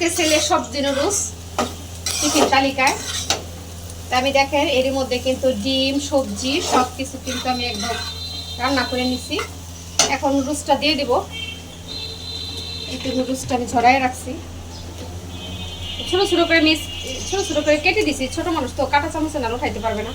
আজকে ছেলে সবজি নুডলস টিফিন তালিকায়। আমি দেখেন, এর মধ্যে কিন্তু ডিম, সবজি সব কিছু কিন্তু আমি একদম রান্না করে নিছি। এখন নুডলসটা দিয়ে দিব। একটু নুডলসটা আমি ঝরাই রাখছি। ছোট ছোট করে মিস ছোট ছোট করে কেটে দিছি। ছোটো মানুষ তো কাটা চামচে নাড়ু খাইতে পারবে না।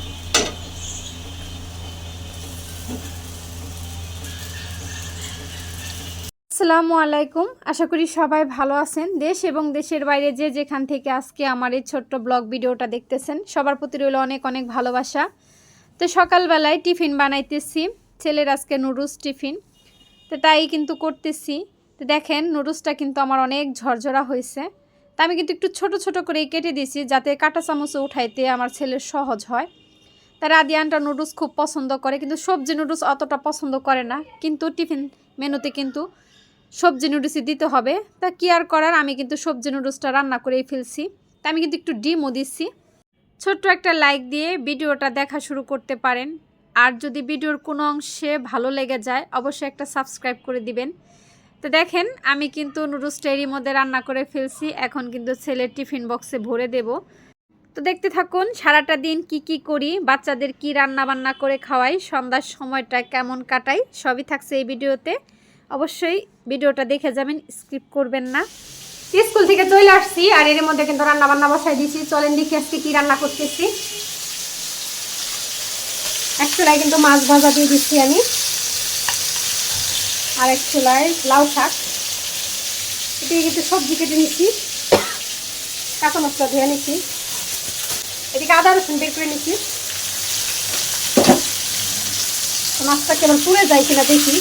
আসসালামু আলাইকুম। আশা করি সবাই ভালো আছেন। দেশ এবং দেশের বাইরে যে যেখান থেকে আজকে আমার এই ছোট্ট ব্লগ ভিডিওটা দেখতেছেন, সবার প্রতি রইল অনেক অনেক ভালোবাসা। তো সকালবেলায় টিফিন বানাইতেছি। ছেলের আজকে নুডলস টিফিন। তো তাই কিন্তু করতেছি। তো দেখেন, নুডলসটা কিন্তু আমার অনেক ঝরঝরা হয়েছে। তা আমি কিন্তু একটু ছোট ছোট করে কেটে দিয়েছি যাতে কাঁটা চামচে উঠাইতে আমার ছেলের সহজ হয়। তার আদিয়ানটা নুডলস খুব পছন্দ করে, কিন্তু সবজি নুডলস অতটা পছন্দ করে না। কিন্তু টিফিন মেনুতে কিন্তু সবজি নুডলসই দিতে হবে। তা কি আর করার? আমি কিন্তু সবজি নুডলসটা রান্না করেই ফেলছি। তা আমি কিন্তু একটু ডিমও দিচ্ছি। ছোট্ট একটা লাইক দিয়ে ভিডিওটা দেখা শুরু করতে পারেন। আর যদি ভিডিওর কোনো অংশে ভালো লেগে যায়, অবশ্যই একটা সাবস্ক্রাইব করে দিবেন। তো দেখেন, আমি কিন্তু নুডলসটা এরই মধ্যে রান্না করে ফেলছি। এখন কিন্তু ছেলের টিফিন বক্সে ভরে দেব। তো দেখতে থাকুন, সারাটা দিন কি কি করি, বাচ্চাদের কি রান্না বান্না করে খাওয়াই, সন্ধ্যার সময়টা কেমন কাটাই, সবই থাকছে এই ভিডিওতে। অবশ্যই ভিডিওটা দেখে যাবেন, স্কিপ করবেন না। স্কুল থেকে চলে আসছি, আর এর মধ্যে কিন্তু রান্না বান্না বসাই দিয়েছি চলেন দেখে আজকে কি রান্না করতেছি। এক চুলায় কিন্তু মাছ ভাজা দিয়ে দিচ্ছি আমি। আর এক চুলায় লাউ শাক। এদিকে কিন্তু সবজি কেটে নিচ্ছি কাঁচা মশলা ধুয়ে নিচ্ছি এদিকে আদা রসুন বের করে নিচ্ছি মাছটা কেবল পুড়ে যায় কিনা দেখি।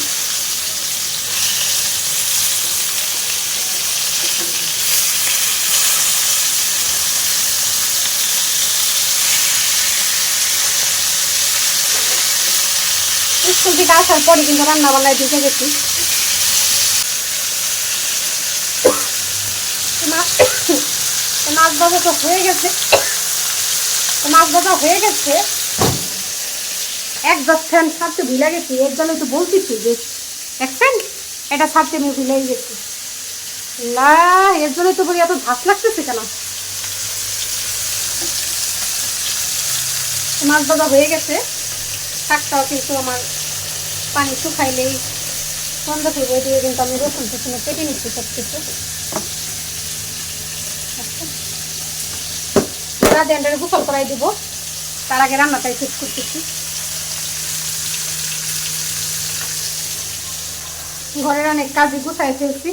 থেকে আসার পরে কিন্তু রান্না বান্নায় ঢুকে গেছি। মাছ ভাজা তো হয়ে গেছে। মাছ ভাজা হয়ে গেছে। এক দশ ফ্যান ছাড়তে ভুলে গেছি, এর জন্য তো বলতেছি যে এক ফ্যান, এটা ছাড়তে আমি ভুলে গেছি। লা এর জন্য তো বলি এত ভাস লাগতেছে কেন? মাছ ভাজা হয়ে গেছে। শাকটাও কিন্তু আমার পানি শুকাইলেই বন্ধ করব দিয়ে কিন্তু আমি রসুন টসুনে কেটে নিচ্ছি সব কিছু রাধে গোসল করাই দিব। তার আগে রান্নাটাই শেষ করতেছি। ঘরের অনেক কাজই গুছাই ফেলছি।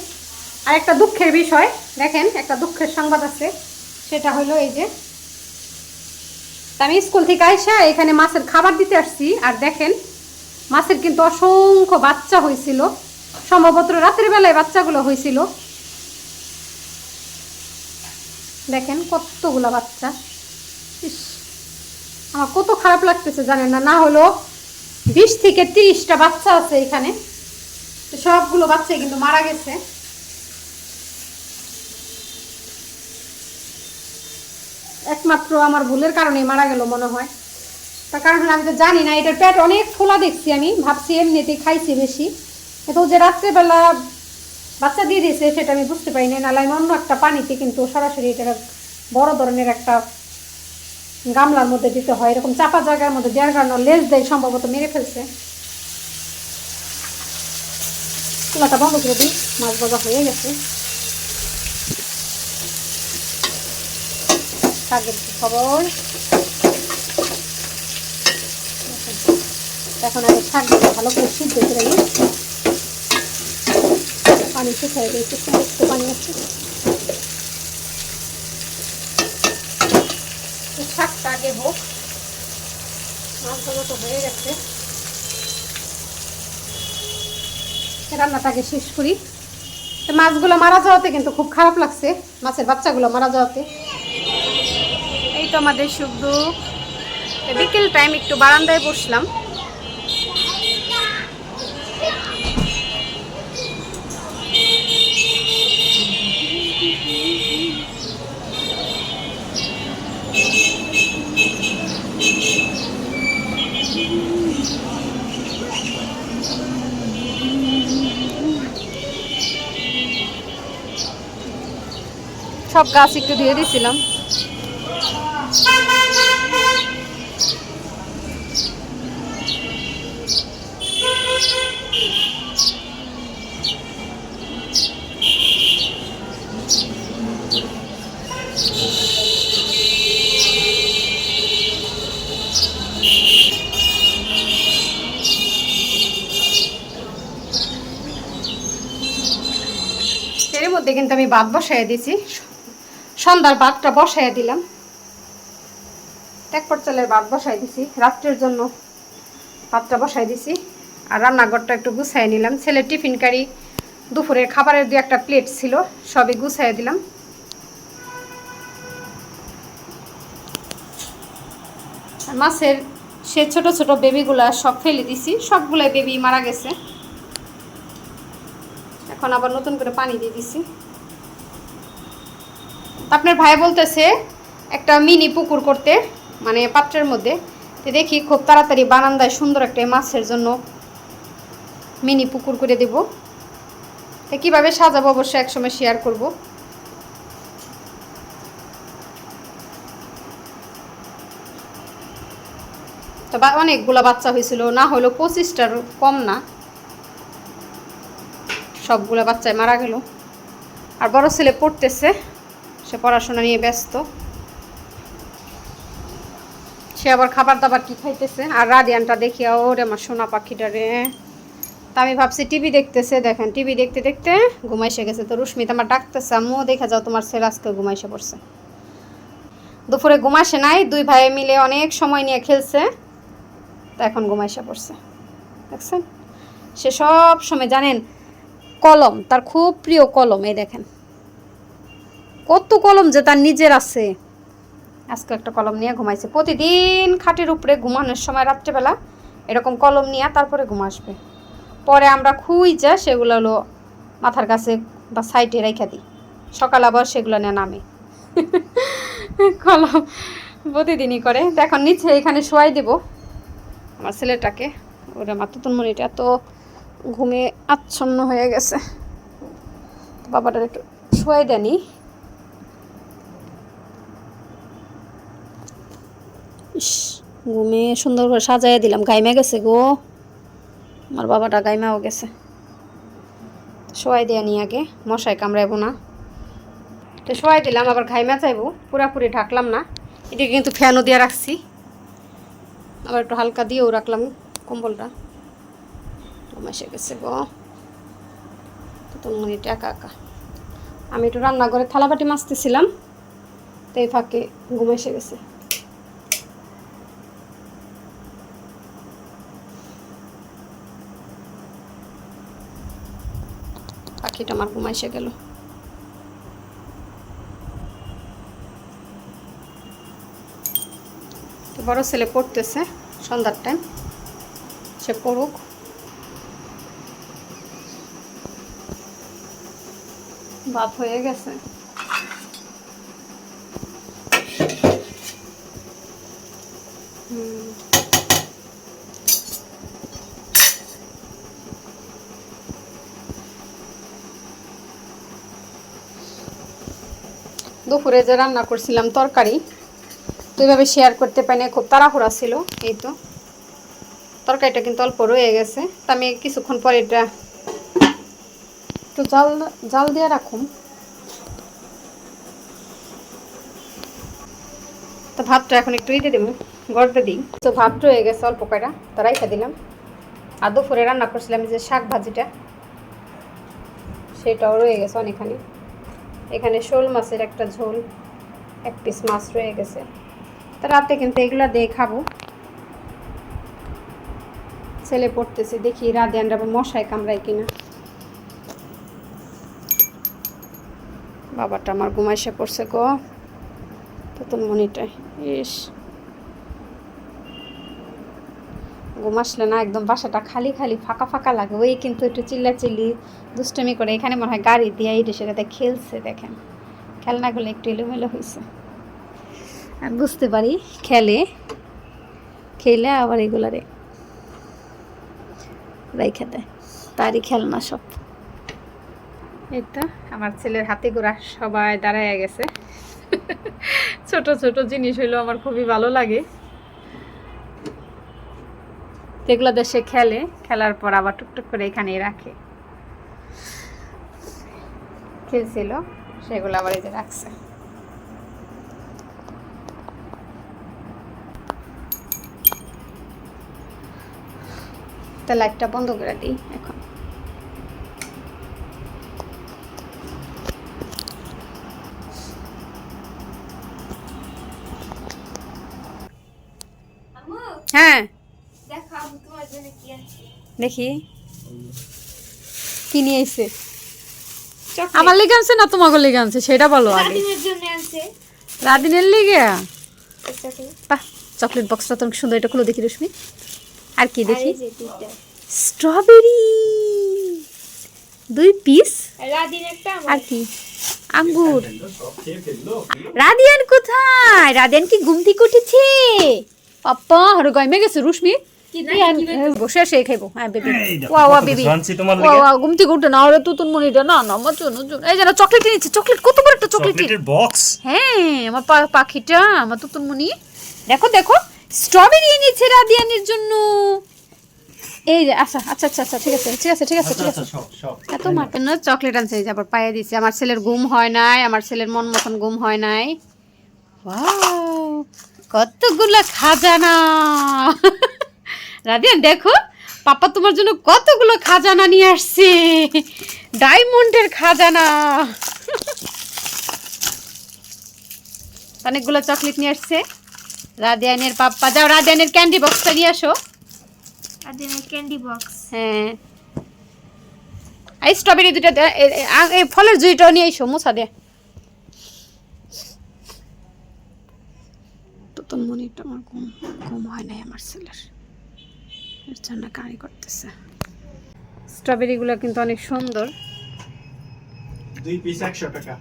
আর একটা দুঃখের বিষয়, দেখেন একটা দুঃখের সংবাদ আছে। সেটা হলো এই যে, আমি স্কুল থেকে আইসা এখানে মাছের খাবার দিতে আসছি। আর দেখেন মাছের কিন্তু অসংখ্য বাচ্চা হয়েছিল। সম্ভবত রাতের বেলায় বাচ্চাগুলো হয়েছিল। দেখেন কতগুলা বাচ্চা। ইস, আমার কত খারাপ লাগতেছে জানেন না না হলো বিশ থেকে তিরিশটা বাচ্চা আছে এখানে। সবগুলো বাচ্চা কিন্তু মারা গেছে। একমাত্র আমার ভুলের কারণে মারা গেল মনে হয়। তার কারণ হলো আমি তো জানি না, এটার পেট অনেক ফোলা দেখছি আমি, ভাবছি এমনিতেই খাইছি বেশি। কিন্তু যে রাত্রেবেলা বাচ্চা দিয়ে দিয়েছে সেটা আমি বুঝতে পারি পারিনি নাহলে আমি অন্য একটা পানিতে কিন্তু সরাসরি এটা বড় ধরনের একটা গামলার মধ্যে দিতে হয়, এরকম চাপা জায়গার মধ্যে দেওয়ার কারণে লেজ দেয় সম্ভবত মেরে ফেলছে। চুলাটা বন্ধ করে দিই, মাছ ভাজা হয়ে গেছে। শাকের খবর। এখন আগে শাকগুলো ভালো করে সিদ্ধ করে নিই। পানি শুকিয়ে দিয়েছি একটু পানি আছে। আগে হোক মাছগুলো তো হয়ে গেছে। রান্নাটা আগে শেষ করি। মাছগুলো মারা যাওয়াতে কিন্তু খুব খারাপ লাগছে, মাছের বাচ্চাগুলো মারা যাওয়াতে। এই তো আমাদের সুখ দুঃখ। বিকেল টাইম একটু বারান্দায় বসলাম। সব গাছ একটু ধুয়ে দিয়েছিলাম এর মধ্যে কিন্তু আমি ভাত বসাই দিয়েছি। সন্ধ্যার ভাতটা বসাই দিলাম। ত্যাগপর চালের ভাত বসাই দিছি। রাত্রের জন্য ভাতটা বসাই দিছি। আর রান্নাঘরটা একটু গুছাই নিলাম। ছেলের টিফিন কারি দুপুরের খাবারের দু একটা প্লেট ছিল, সবই গুছাই দিলাম। মাছের সে ছোট ছোট বেবিগুলা সব ফেলে দিছি। সবগুলাই বেবি মারা গেছে। এখন আবার নতুন করে পানি দিয়ে দিছি। আপনার ভাই বলতেছে একটা মিনি পুকুর করতে মানে পাত্রের মধ্যে। দেখি খুব তাড়াতাড়ি বারান্দায় সুন্দর একটা মাছের জন্য মিনি পুকুর করে দেব। তো কীভাবে সাজাবো অবশ্যই একসময় শেয়ার করব। তো অনেকগুলো বাচ্চা হয়েছিল, না হলো পঁচিশটার কম না। সবগুলো বাচ্চায় মারা গেল। আর বড় ছেলে পড়তেছে, সে পড়াশোনা নিয়ে ব্যস্ত। সে আবার খাবার দাবার কি খাইতেছে? আর রাদিয়ানটা দেখি, ওরে আমার সোনা পাখিটা রে। তা আমি ভাবছি, টিভি দেখতেছে, দেখেন, টিভি দেখতে দেখতে ঘুমাইসে গেছে। তো রুশ্মিত আমার ডাকতেছে আমিও দেখা যাও, তোমার ছেলে আজকে ঘুমাইসে পড়ছে। দুপুরে ঘুমাসে নাই, দুই ভাই মিলে অনেক সময় নিয়ে খেলছে। তা এখন ঘুমাইসে পড়ছে। দেখছেন? সে সব সময় জানেন কলম, তার খুব প্রিয় কলম, এই দেখেন। কত কলম যে তার নিজের আছে। আজকে একটা কলম নিয়ে ঘুমাইছে। প্রতিদিন খাটের উপরে ঘুমানোর সময় রাত্রেবেলা এরকম কলম নিয়ে তারপরে ঘুম আসবে। পরে আমরা খুই যা সেগুলো হলো মাথার কাছে বা সাইডে রেখে দিই। সকাল আবার সেগুলো নিয়ে নামে। কলম প্রতিদিনই করে। তো এখন নিচে এখানে শোয়াই দেব। আমার ছেলেটাকে, ওরা মাতুতুন মনিটা এত ঘুমে আচ্ছন্ন হয়ে গেছে। বাবাটার একটু শোয়াই দেনি ইস, ঘুমে সুন্দর করে সাজাইয়া দিলাম। গাইমা গেছে গো। আমার বাবাটা গাইমাও গেছে। শোয়াই দেয়া নি আগে। মশাই কামড়াইবো না। তো শোয়াই দিলাম, আবার ঘাইমা চাইব। পুরাপুরি ঢাকলাম না। এদিকে কিন্তু ফ্যানও দিয়ে রাখছি। আবার একটু হালকা দিয়েও রাখলাম কম্বলটা। ঘুমাইসে গেছে গো। তো মিনিট একা একা? আমি একটু রান্নাঘরে থালাবাটি মাজতেছিলাম, তো এই ফাঁকে ঘুমাইসে গেছে। পাখিটা আমার ঘুমাইসে গেল। তো বড় ছেলে পড়তেছে, সন্ধ্যার টাইম সে পড়ুক। ভাত হয়ে গেছে। দুপুরে যে রান্না করছিলাম তরকারি, তো এইভাবে শেয়ার করতে পারি না খুব তাড়াহুড়া ছিল, এই তো তরকারিটা কিন্তু অল্প রয়ে গেছে, তা আমি কিছুক্ষণ পরে এটা একটু জাল জাল দিয়ে রাখুন। তো ভাতটা এখন একটু দিতে দেবো গড়তে দিই। তো ভাত রয়ে গেছে অল্প কয়টা, তা রাইখা দিলাম। আর দুপুরে রান্না করছিলাম যে শাক ভাজিটা, সেটাও রয়ে গেছে অনেকখানি। এখানে শোল মাছের একটা ঝোল, এক পিস মাছ রয়ে গেছে। তা রাতে কিন্তু এগুলো দিয়ে খাব। ছেলে পড়তেছে, দেখি রাতে আনরা মশায় কামড়ায় কিনা। বাবাটা আমার ঘুমাইসে পড়ছে গো। ততন মনিটায় ইস। ঘুম আসলে না, একদম বাসাটা খালি খালি ফাঁকা ফাঁকা লাগে। ওই কিন্তু একটু চিল্লা চিল্লি দুষ্টমি করে। এখানে মনে হয় গাড়ি দিয়ে এই সেটাতে খেলছে, দেখেন। খেলনাগুলো একটু এলোমেলো হয়েছে আমি বুঝতে পারি, খেলে। খেলে আবার এগুলারে রেখে দেয়। তারই খেলনা সব। এই তো, আমার ছেলের হাতে গোড়া সবাই দাঁড়ায় গেছে। ছোট ছোট জিনিস হইল আমার খুবই ভালো লাগে। এগুলো দেশে খেলে, খেলার পর আবার টুকটুক করে এখানে রাখে। খেলছিল সেগুলো আবার এই যে রাখছে। লাইটটা বন্ধ করে দিই এখন। দেখি। কি নিয়ে এসে আমার লেগে আনছে না তোমাকে লেগে আনছে? সেটা বলো আগে। রাদিনের জন্য আনছে। রাদিনের লেগে? বাহ চকলেট বক্সটা তো সুন্দর। এটা খুলে দেখি রশ্মি। আর কি দেখি? স্ট্রবেরি দুই পিস আর কি? আঙ্গুর। রাদিয়ান কোথায়? রাদিয়ান কি ঘুম থেকে উঠেছে? পাপ্পা আর গয়মে গেছে রুশমি। বসে আসে খাইবো। হ্যাঁ বেবি। ওয়া ওয়া বেবি। ওয়া লাগি। ওয়া ঘুম থেকে উঠে না ওরে তুতুন মনিটা। না না আমার জন্য। এই যেন চকলেট নিচ্ছে চকলেট কত বড় একটা চকলেট বক্স? হ্যাঁ আমার পা- পাখিটা আমার তুতুন মনি। দেখো দেখো স্ট্রবেরি এনেছে রাদিয়ানের জন্য। এই যে আচ্ছা আচ্ছা আচ্ছা আচ্ছা ঠিক আছে ঠিক আছে ঠিক আছে ঠিক আছে। সব সব। এত মাটন চকলেট আনছে আবার পায়ে আমার ছেলের ঘুম হয় নাই আমার ছেলের মন মতন ঘুম হয় নাই। ওয়াও কতগুলো খাজানা। রাদিয়ান দেখো পাপা তোমার জন্য কতগুলো খাজানা নিয়ে আসছে। ডায়মন্ডের খাজানা। অনেকগুলো চকলেট নিয়ে আসছে। রাদিয়ানের পাপ্পা যাও রাদিয়ানের ক্যান্ডি বক্সটা নিয়ে আসো। রাদিনের ক্যান্ডি বক্স হ্যাঁ। এই স্ট্রবেরি দুটো এই ফলের জুইটাও নিয়ে এসো মুছা দে। তোর মনিটা আমার ঘুম ঘুম হয় নাই আমার ছেলের। এর জন্য কারি করতেছে। স্ট্রবেরিগুলো কিন্তু অনেক সুন্দর। দুই পিস একশো টাকা।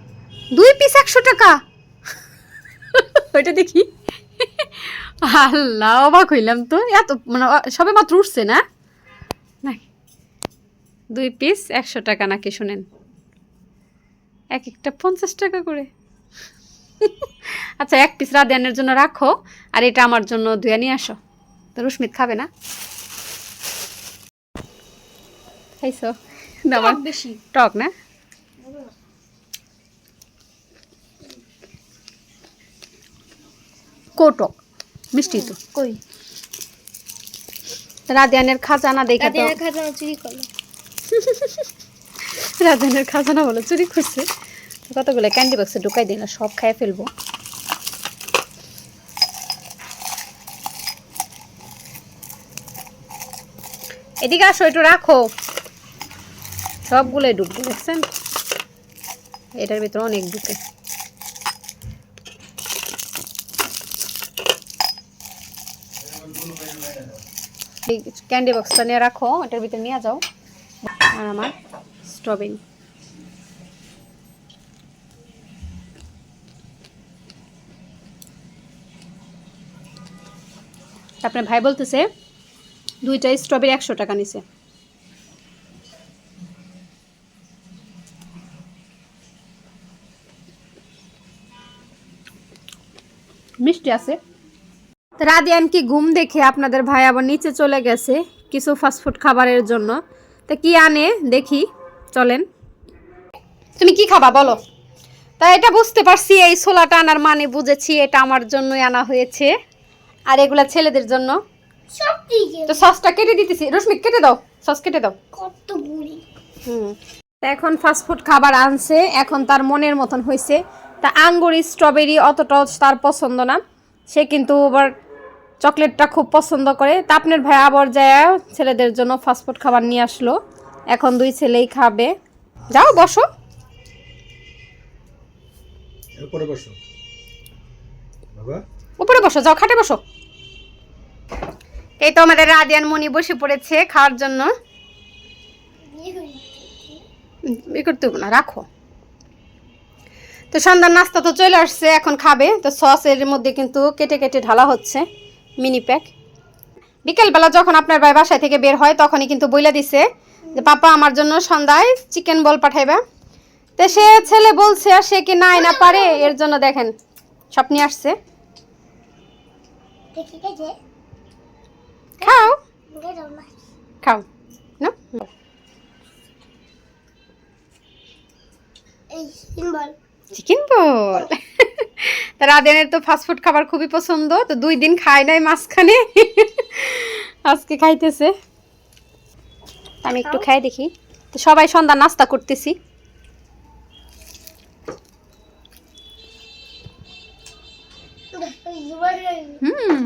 দুই পিস একশো টাকা? ওইটা দেখি। আল্লাহ অবাক হইলাম তো। এত মানে সবে মাত্র উঠছে না? না দুই পিস একশো টাকা নাকি শুনেন। এক একটা পঞ্চাশ টাকা করে। আচ্ছা এক পিস রাধিয়ানের জন্য রাখো আর এটা আমার জন্য ধুয়ে নিয়ে আসো। তো রুস্মিত খাবে না? খাইছো? না, বেশি। টক না? কোটক মিষ্টি তো। কই? রাধিয়ানের খাজানা দেখে তো। খাজানা চুরি করল। রাধানের খাজানা বলে চুরি করছে। কতগুলো ক্যান্ডি বক্সে ঢুকাই দিই না সব খাই ফেলব। এদিকে আসো একটু রাখো। সবগুলোই ঢুকবে দেখছেন? এটার ভিতরে অনেক ডুবে ক্যান্ডি বক্সটা নিয়ে রাখো, এটার ভিতরে নিয়ে যাও। আর আমার স্ট্রবেরি আপনার ভাই বলতেছে দুইটাই স্ট্রবেরি একশো টাকা নিছে। মিষ্টি আছে। তো রাদিয়ান কি ঘুম দেখে আপনাদের ভাই আবার নিচে চলে গেছে কিছু ফাস্টফুড খাবারের জন্য? তা কি আনে? দেখি চলেন। তুমি কি খাবা বলো? তা এটা বুঝতে পারছি এই ছোলাটা আনার মানে বুঝেছি এটা আমার জন্যই আনা হয়েছে। আর এগুলা ছেলেদের জন্য? তো সসটা কেটে দিতেছি। রশ্মি কেটে দাও সস কেটে দাও। কত হুম। তা এখন ফাস্টফুড খাবার আনছে এখন তার মনের মতন হয়েছে তা আঙ্গুর স্ট্রবেরি অতটাও তার পছন্দ না। সে কিন্তু আবার চকলেটটা খুব পছন্দ করে। তা আপনার ভাই আবার যায় ছেলেদের জন্য ফাস্টফুড খাবার নিয়ে আসলো। এখন দুই ছেলেই খাবে। যাও বসো। উপরে বসো। উপরে বসো যাও খাটে বসো। এই তো আমাদের রাদিয়ান মনি বসে পড়েছে খাওয়ার জন্য। ই করতে না রাখো। তো সন্ধ্যার নাস্তা তো চলে আসছে এখন খাবে। তো সসের মধ্যে কিন্তু কেটে কেটে ঢালা হচ্ছে মিনি প্যাক বিকেলবেলা যখন আপনার ভাই বাসায় থেকে বের হয় তখনই কিন্তু বইলা দিছে যে পাপা আমার জন্য সন্ধ্যায় চিকেন বল পাঠাইবা। তো সে ছেলে বলছে আর সে কি নাই না পারে? এর জন্য দেখেন সব নিয়ে আসছে। খাও। খাও। না এই চিকেন বল রাদেনের তো ফাস্টফুড খাবার খুবই পছন্দ তো দুই দিন খায় নাই মাঝখানে। আজকে খাইতেছে। আমি একটু খাই দেখি। তো সবাই সন্ধ্যা নাস্তা করতেছি। হুম।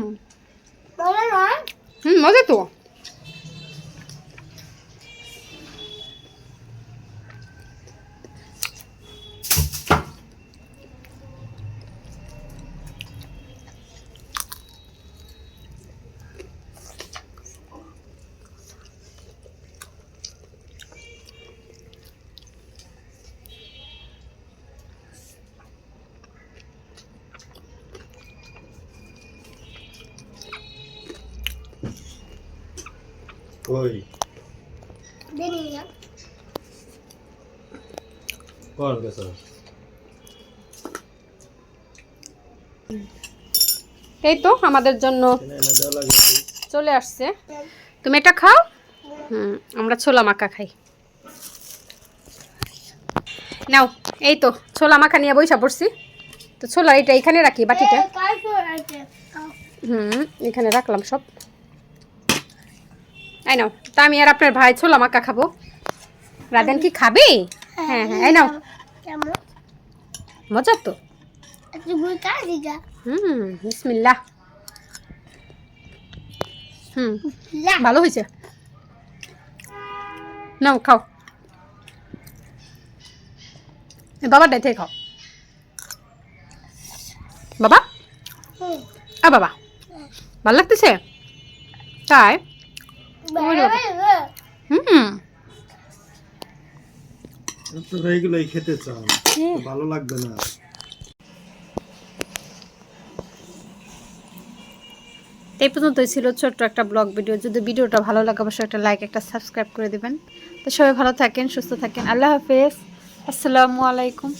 হুম মজা তো। কই দেনি না। কোন গেছ এই তো আমাদের জন্য চলে আসছে। তুমি এটা খাও? হুম আমরা ছোলা মাখা খাই। নাও এই তো ছোলা মাখা নিয়ে বইসা পড়ছি। তো ছোলা এটা এখানে রাখি বাটিটা। হুম এখানে রাখলাম সব। এই নাও তা আমি আর আপনার ভাই ছোলা মাখা খাব। রাধেন কি খাবি? হ্যাঁ হ্যাঁ এই নাও। মজা তো। হুম বিসমিল্লাহ। হুম ভালো হয়েছে। নাও খাও। এ বাবাটাই থেকে খাও। বাবা? আ বাবা। ভালো লাগতেছে? তাই? ভালো লাগবে না এই পর্যন্তই ছিল ছোট্ট একটা ব্লগ ভিডিও। যদি ভিডিওটা ভালো লাগে, অবশ্যই একটা লাইক একটা সাবস্ক্রাইব করে দেবেন। তো সবাই ভালো থাকেন, সুস্থ থাকেন। আল্লাহ হাফেজ। আসসালামু আলাইকুম।